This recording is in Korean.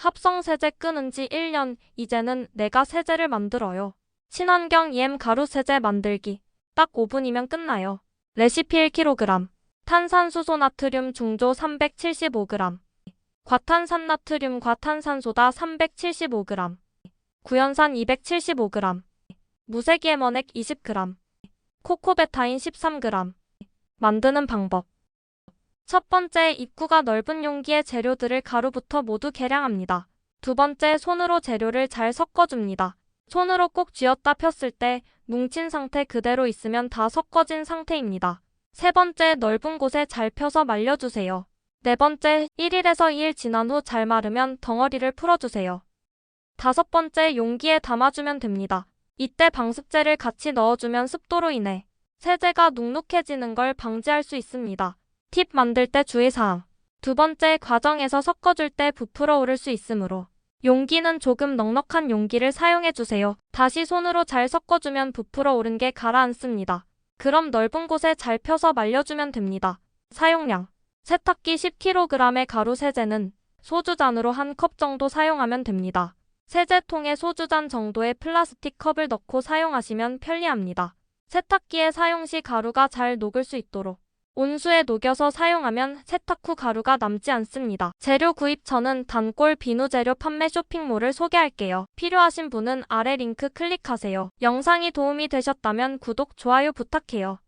합성 세제 끄는 지 1년, 이제는 내가 세제를 만들어요. 친환경 EM 가루 세제 만들기. 딱 5분이면 끝나요. 레시피 1kg. 탄산수소 나트륨 중조 375g. 과탄산 나트륨 과탄산소다 375g. 구연산 275g. 무색이에머넥 20g. 코코베타인 13g. 만드는 방법. 첫 번째, 입구가 넓은 용기에 재료들을 가루부터 모두 계량합니다. 두 번째, 손으로 재료를 잘 섞어줍니다. 손으로 꼭 쥐었다 폈을 때 뭉친 상태 그대로 있으면 다 섞어진 상태입니다. 세 번째, 넓은 곳에 잘 펴서 말려주세요. 네 번째, 1일에서 2일 지난 후 잘 마르면 덩어리를 풀어주세요. 다섯 번째, 용기에 담아주면 됩니다. 이때 방습제를 같이 넣어주면 습도로 인해 세제가 눅눅해지는 걸 방지할 수 있습니다. 팁 만들 때 주의사항. 두 번째, 과정에서 섞어줄 때 부풀어 오를 수 있으므로 용기는 조금 넉넉한 용기를 사용해주세요. 다시 손으로 잘 섞어주면 부풀어 오른 게 가라앉습니다. 그럼 넓은 곳에 잘 펴서 말려주면 됩니다. 사용량. 세탁기 10kg의 가루 세제는 소주잔으로 한 컵 정도 사용하면 됩니다. 세제통에 소주잔 정도의 플라스틱 컵을 넣고 사용하시면 편리합니다. 세탁기에 사용 시 가루가 잘 녹을 수 있도록 온수에 녹여서 사용하면 세탁 후 가루가 남지 않습니다. 재료 구입 전은 단골 비누 재료 판매 쇼핑몰을 소개할게요. 필요하신 분은 아래 링크 클릭하세요. 영상이 도움이 되셨다면 구독, 좋아요 부탁해요.